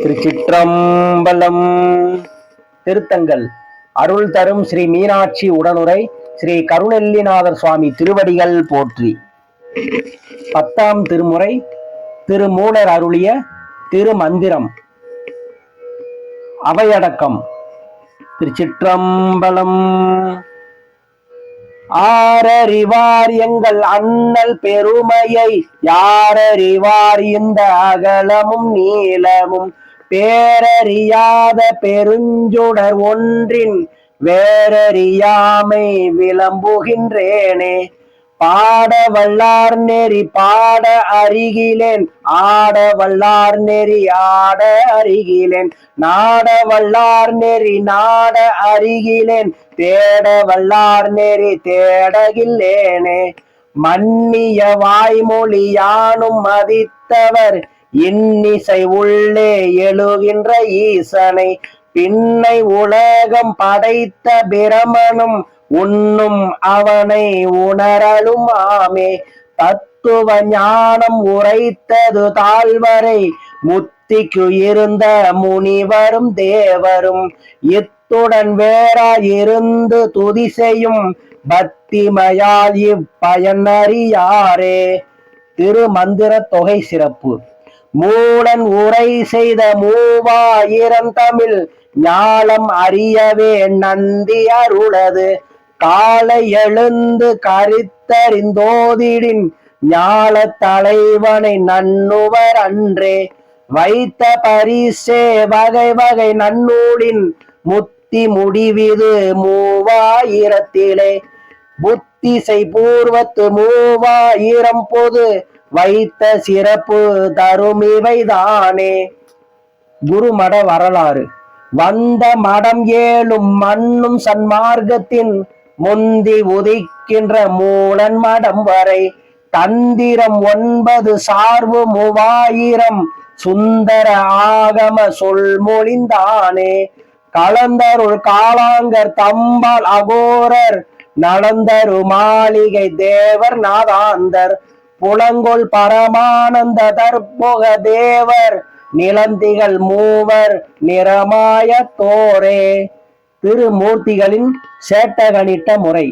திருச்சிற்றம்பலம். திருத்தங்கள். அருள் தரும் ஸ்ரீ மீனாட்சி உடனுரை ஸ்ரீ கருணெல்லிநாதர் சுவாமி திருவடிகள் போற்றி. பத்தாம் திருமுறை திருமூலர் அருளிய திருமந்திரம். அவையடக்கம். திருச்சிற்றம்பலம். ஆரறிவார் எங்கள் அண்ணல் பெருமையை? யாரறிவார் இந்த அகலமும் நீளமும்? பேரறியாத பெருஞ்சுடர் ஒன்றின் வேறறியாமை விளம்புகின்றேனே. பாட வல்லார் நெறி பாட அருகிலேன் ஆட வல்லார் நெறி ஆட அருகிலேன் நாட வல்லார் நெறி நாட அருகிலேன் தேட வல்லார் நெறி தேடகில்லேனே. மன்னிய வாய்மொழியானும் மதித்தவர் இன்னிசை உள்ளே எழுகின்ற ஈசனை பின்னை உலகம் படைத்த பிரமனும் உண்ணும் அவனை உணரலும் ஆமே. தத்துவ ஞானம் உரைத்தது தாழ்வரை முத்திக்கு இருந்த முனிவரும் தேவரும் இத்துடன் வேறாயிருந்து துதி செய்யும் பக்திமயால் இப்பயனறியாரே. திருமந்திர தொகை சிறப்பு. மூடன் உரை செய்த மூவாயிரம் தமிழ் ஞாலம் அறியவே நந்தி அருளது. காலை எழுந்து கரித்தறிந்தோதிடின் ஞால தலைவனை நன்னுவர் அன்றே. வைத்த பரிசே வகை வகை நன்னூலின் முத்தி முடிவிது மூவாயிரத்திலே புத்திசை பூர்வத்து மூவாயிரம் பொது வைத்த சிறப்பு தரும் இவைதானே. குருமட வரலாறு. வந்த மடம் ஏழும் மண்ணும் சன்மார்க்கத்தின் முந்தி உதிக்கின்ற மூலன் மடம் வரை தந்திரம் ஒன்பது சார்பு மூவாயிரம் சுந்தர ஆகம சொல்மொழிந்தானே கலந்தருள் காளாங்கர் தம்பால் அகோரர் நடந்தரு மாளிகை தேவர் நாதாந்தர் புலங்கொள் பரமானந்த தற்போக தேவர் நிலந்திகள் மூவர் நிறமாய தோரே. திருமூர்த்திகளின் சேட்டகனிட்ட முறை.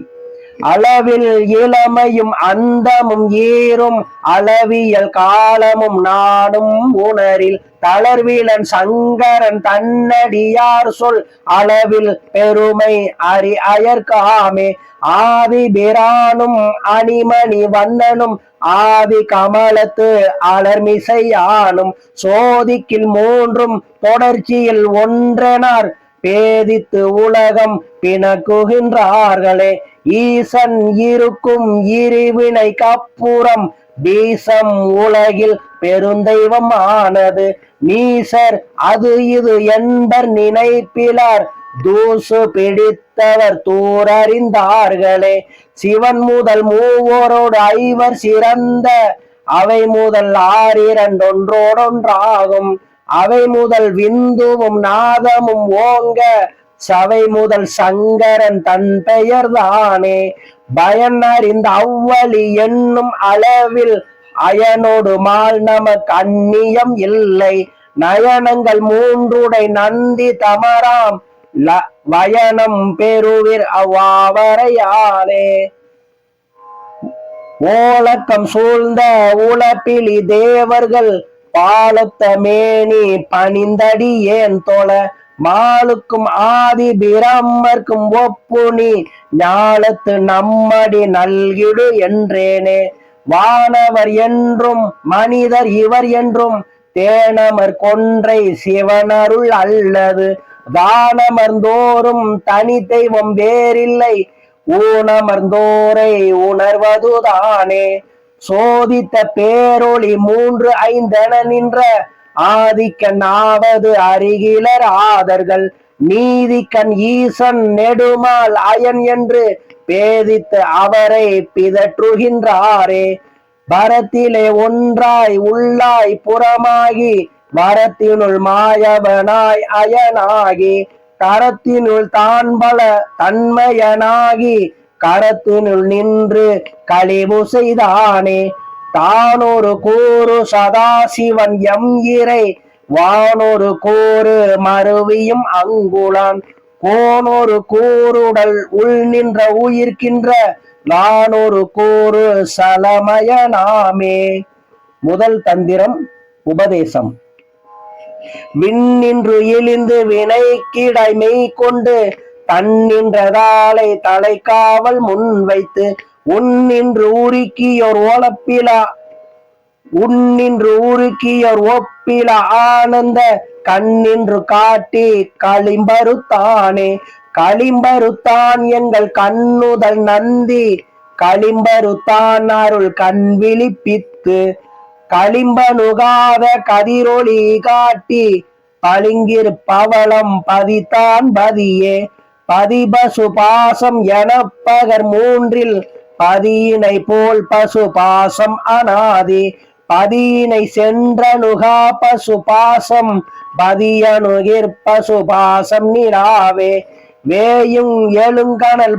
அளவில் இளமையும் அந்தமும் ஏறும் அளவியல் காலமும் நாடும் உணரில் தளர்வீழன் சங்கரன் தன்னடியார் சொல் அளவில் பெருமை அறி அயற்காமே. ஆவி பிரானும் அணிமணி வண்ணனும் ஆதி கமலத்து அலர்மிசையானும் சோதிக்கில் மூன்றும் தொடர்ச்சியில் ஒன்றனார். பேதித்து உலகம் பிணக்குகின்றார்களே. ஈசன் இருக்கும் இருவினை கப்புறம் பீசம் உலகில் பெருந்தெய்வம் ஆனது நீசர் அது இது என்பர் நினைப்பிலார். தூசு பிடித்தவர் தூரறிந்தார்களே. சிவன் முதல் மூவோரோடு ஐவர் சிறந்த. அவை முதல் ஆறிரண்டொன்றோடொன்றாகும். அவை முதல் விந்துவும் நாதமும் ஓங்க. சவை முதல் சங்கரன் தன் பெயர் தானே. பயன் அறிந்த அவ்வழி என்னும் அளவில் அயனோடு மால் நமக்கு அந்நியம் இல்லை. நயனங்கள் மூன்றுடை நந்தி தமராம். ல- வயனம் பெருவிர் அவ்வாவரையாலே. ஓலக்கம் சூழ்ந்த உலப்பிலி தேவர்கள் பாலத்த மேனி பணிந்தடி ஏன் தொழ? மாலுக்கும் ஆதி பிரம்மர்க்கும் ஒப்புனி ஞாலத்து நம்மடி நல்கிடு என்றேனே. வானவர் என்றும் மனிதர் இவர் என்றும் தேனமர் கொன்றை சிவனருள் அல்லது தானமர்ந்தோறும் தனி தெய்வம் வேறில்லை. ஊனமர்ந்தோரை உணர்வதுதானே. சோதித்த பேரொளி மூன்று ஐந்தென நின்ற ஆதிக்கன் அருகிலர் ஆதர்கள் நீதிக்கண் ஈசன் நெடுமால் அயன் என்று பேதித்து அவரை பிதற்றுகின்றாரே. பரத்திலே ஒன்றாய் உள்ளாய் புறமாகி வரத்தினுள் மாயவனாய் அயனாகி கரத்தினுள் தான் பல தன்மையனாகி கரத்தினுள் நின்று கழிவு செய்தானே தானொரு கூறு சதாசிவன் எம் இறை வானொரு கூறு மருவியும் அங்குளான் கோனொரு கூறுடல் உள் நின்ற உயிர்க்கின்ற நானொரு கூறு சலமய நாமே. முதல் தந்திரம் உபதேசம். விண்ணின்று இழிந்து வினை கிடை மெய் கொண்டு தன்னின்றதாலை தலைக்காவல் முன் வைத்து உன்னின்று உருக்கியோர் ஓலப்பிலா உன்னின்று உருக்கியோர் ஒப்பில ஆனந்த கண்ணின்று காட்டி களிம்பருத்தானே களிம்பருத்தான் எங்கள் கண்ணுதல் நந்தி களிம்பருத்தான் அருள் கண் விழிப்பித்து களிம்பனுகாத கதிரொளி காட்டி பளிங்கிரு பவளம் பதித்தான் பதியே பதிபசு பாசம் எனப்பகர் மூன்றில் பதியினை போல் பசு பாசம் அனாதி பதியினை சென்றனுகா பசு பாசம் பதியனுகிர் பசு பாசம் நிராவே. வேயும் எழுங்கணல்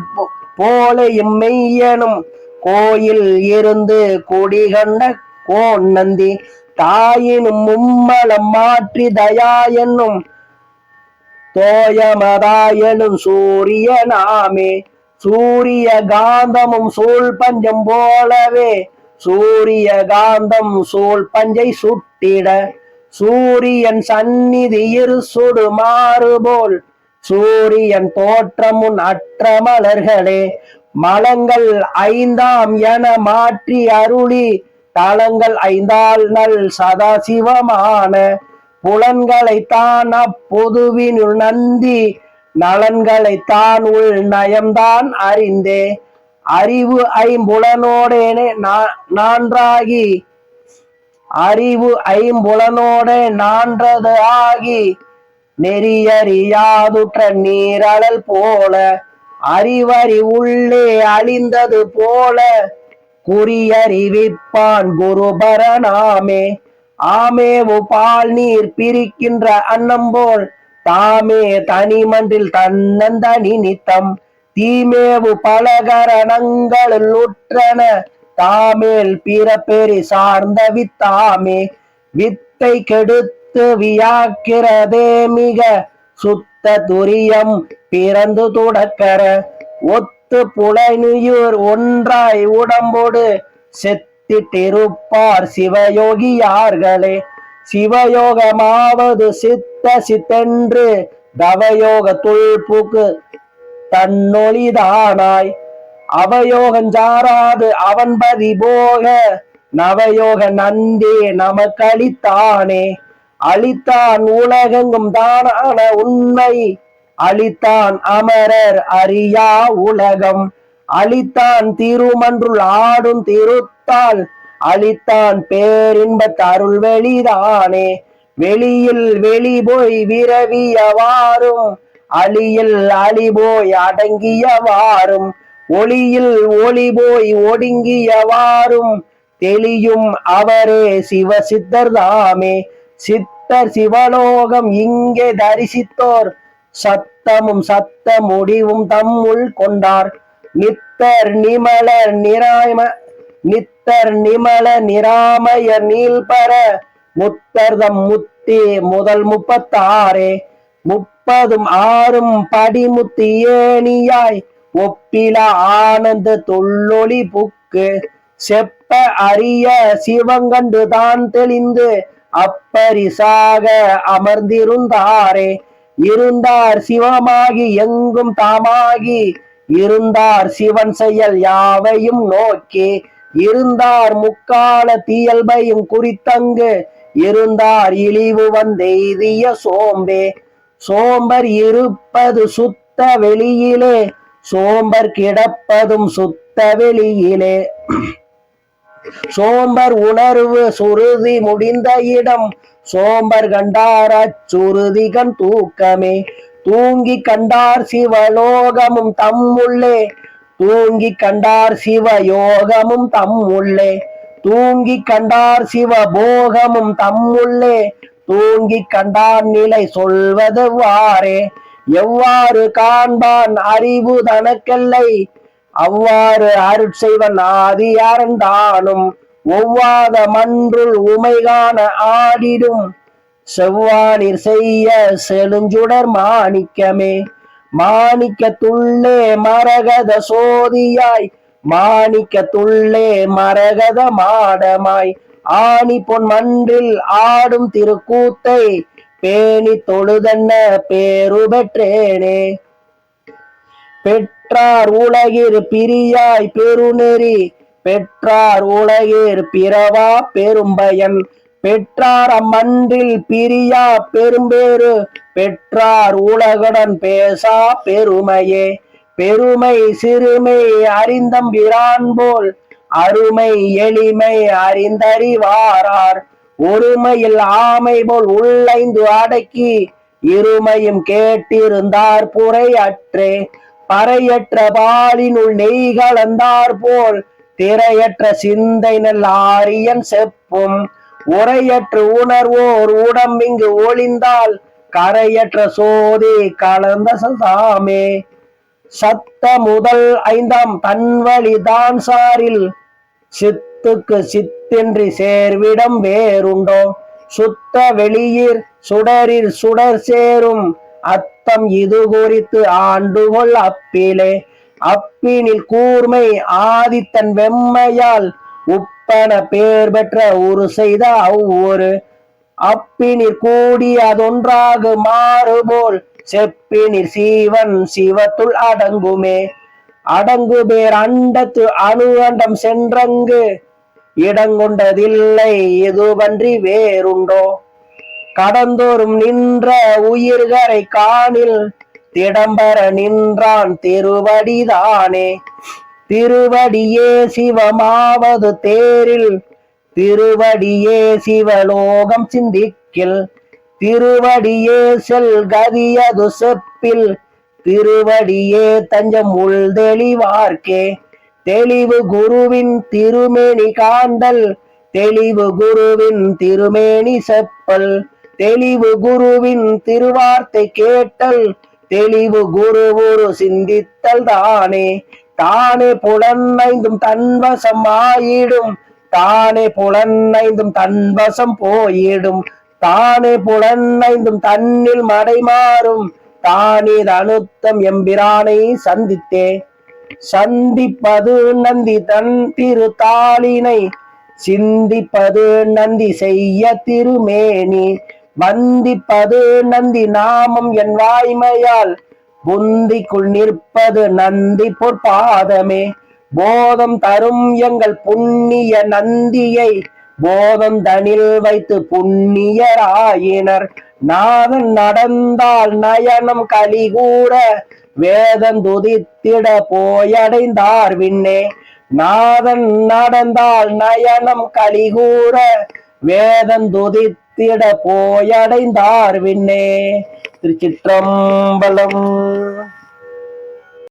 போலையும் மெய்யனும் கோயில் இருந்து குடிகண்ட கோன் நந்தி தாயினும் மும்மலம் மாற்றி தயா என்னும் தோயமதாயனும் சூரிய சூரியனாமே சூரிய காந்தமும் சூழ் பஞ்சம் போலவே சூரிய காந்தம் சூழ் பஞ்சை சுட்டிட சூரியன் சந்நிதி இரு சுடு மாறுபோல் சூரியன் தோற்றமுன் அற்ற மலர்களே மலங்கள் ஐந்தாம் என மாற்றி அருளி தளங்கள் ஐந்தால் நல் சதாசிவமான புலன்களை தான் அப்பொதுவினுள் நந்தி நலன்களை தான் உள் நயம்தான் அறிந்தே. அறிவு ஐம்புலனோடேனே நா- நான்றாகி. அறிவு ஐம்புலனோடே நான்றது ஆகி. நெறியறியாதுற்ற நீரழல் போல. அறிவறி உள்ளே அழிந்தது போல. குறியறிவிப்பான் குருபரனாமே. ஆமேவு பால் நீர் பிரிக்கின்ற அன்னம் போல். தாமே தனிமன்றில் தன்னந்தனி நித்தம். தீமேவு பலகரணங்கள் உற்றன. தாமேல் பிறப்பெறி சார்ந்த வித்தாமே. வித்தை கெடுத்து வியாக்கிறதே மிக. சுத்த துரியம் பிறந்து துடக்கர. ஒத்து புலனுயிர் ஒன்றாய் உடம்போடு செத்திட்டிருப்பார் சிவயோகியார்களே. சிவயோகமாவது சித்த சித்தென்று தவயோக துள்புக்கு தன்னொளிதானாய். அவயோகஞ்சாராது அவன் பதி போக நவயோக நந்தே நமக்களித்தானே. அளித்தான் உலகெங்கும் தானான உண்மை. அளித்தான் அமரர் அறியா உலகம். அளித்தான் திருமன்றுள் ஆடும் திருத்தால். அளித்தான் பேரின்பத் அருள் வெளிதானே வெளியில் வெளி போய் விரவியவாறும் அழியில் அழி போய் அடங்கியவாறும் ஒளியில் ஒளி போய் ஒடுங்கியவாறும் தெளியும் அவரே சிவ சித்தர் தாமே சித்தர் சிவலோகம் இங்கே தரிசித்தோர் சத்தமும் சத்த முடிவும் தம்முள் கொண்டார். நித்தர் நிமலர் நிராம நித்தர் நிமல நிராமயர் நீல்பர முத்தர்தம் முப்பத்தி முதல் முப்பத்தாறு முப்பதும் ஆறும் படிமுத்தி ஏணியாய் ஒப்பில ஆனந்த தொல்லொளி புக்கு செப்ப அரிய சிவங்கண்டு தான் தெளிந்து அப்பரிசாக அமர்ந்திருந்தாரே. இருந்தார் சிவமாகி எங்கும் தாமாகி இருந்தார் சிவன் செயல் யாவையும் நோக்கி இருந்தார் முக்கால தீயல்பையும் குறித்தங்கு இருந்தார் இழிவு வந்தெய்திய சோம்பே. சோம்பர் இருப்பது சுத்த வெளியிலே சோம்பர் கிடப்பதும் சுத்த வெளியிலே. சோம்பர் உணர்வு சுருதி முடிந்த இடம் சோம்பர் கண்டார் அச்சுருதி கண் தூக்கமே. தூங்கி கண்டார் சிவலோகமும் தம்முள்ளே தூங்கி கண்டார் சிவயோகமும் தம்முள்ளே. தூங்கி கண்டார் சிவபோகமும் தம்முள்ளே. தூங்கி கண்டார் நிலை சொல்வது வாரே எவ்வாறு காண்பான் அறிவு தனக்கெல்லை. அவ்வாறு அருட்செய்வன் ஆதியாரந்தானும் ஒவ்வாத மன்றுள் உமைகான ஆடிடும். செவ்வானிர் செய்ய செழுஞ்சுடர் மாணிக்கமே. மாணிக்கத்துள்ளே மரகத சோதியாய் மாணிக்கத்துள்ளே மரகத மாடமாய். ஆணி பொன் மன்றில் ஆடும் திருக்கூத்தை பேணி தொழுதன்ன பேரு பெற்றேனே பெற்றார் உலகிர் பிரியாய் பெருநெறி பெற்றார் உலகிர் பிறவா பெரும்பயன். பெற்றார் அம்மன்றில் பிரியா பெரும்பேறு பெற்றார் உலகுடன் பேசா பெருமையே. பெருமை சிறுமை அறிந்தம்பிரான் போல் அருமை எளிமை அறிந்தறிவாரார். ஒருமையில் ஆமை போல் உள்ளைந்து அடக்கி இருமையும் கேட்டிருந்தார் புரை அற்றே பறையற்ற பாலினுள் நெய் கலந்தார் போல் திரையற்ற சிந்தை நல் ஆரியன் செப்பும். உரையற்று உணர்வோர் உடம்பிங்கு ஒளிந்தால் கரையற்ற சோதி கலந்த சாமே. சத்த முதல் ஐந்தாம் தன்வழி தான் சாரில். சித்துக்கு சித்தின்றி சேர்விடம் வேறுண்டோ? சுத்த வெளியீர் சுடரில் சுடர் சேரும். அத்தம் இது குறித்து ஆண்டுகொள் அப்பிலே. அப்பினில் கூர்மை ஆதித்தன் வெம்மையால் உப்பன பேர் பெற்ற ஒரு செய்த அவ்வொரு. அப்பினிற் கூடி அதொன்றாக மாறுபோல் செப்பினிர் சீவன் சிவத்துள் அடங்குமே. அடங்குபேர் அண்டத்து அணு அண்டம் சென்றங்கு இடங்கொண்டதில்லை எதுவன்றி வேறுண்டோ. கடந்தோறும் நின்ற உயிர்கரை காணில் திடம்பர நின்றான் திருவடிதானே. திருவடியே சிவமாவது தேரில். திருவடியே சிவலோகம் சிந்திக்கில். திருவடியே செல்கதியது செப்பில் திருவடியே தஞ்சம் உள் தெளிவார்க்கே. தெளிவு குருவின் திருமேனி காந்தல் தெளிவு குருவின் திருமேனி செப்பல். தெளிவு குருவின் திருவார்த்தை கேட்டல் தெளிவு குரு குரு சிந்தித்தல் தானே. தானே புலனைந்தும் தன்வசம் ஆயிடும் தானே புலன்னைந்தும் தன்வசம் போயிடும். தானே புலன்மைந்தும் தன்னில் மடைமாறும் தானே அனுத்தம் எம்பிரானை சந்தித்தே. சந்திப்பது நந்தி தன் திருத்தாளினை சிந்திப்பது நந்தி செய்ய திருமேனி வந்திப்பது நந்தி நாமம் என் வாய்மையால் புந்திக்குள் நிற்பது நந்தி பொற்பாதமே. போதம் தரும் எங்கள் புண்ணிய நந்தியை போதம் தனில் வைத்து புண்ணியராயினர். நாதன் நடந்தால் நயனம் கலிகூற வேதம் துதித்திட போயடைந்தார் விண்ணே. நாதன் நடந்தால் நயனம் கலிகூற வேதம் துதித்திட போயடைந்தார் விண்ணே. திருச்சிற்றம்பலம்.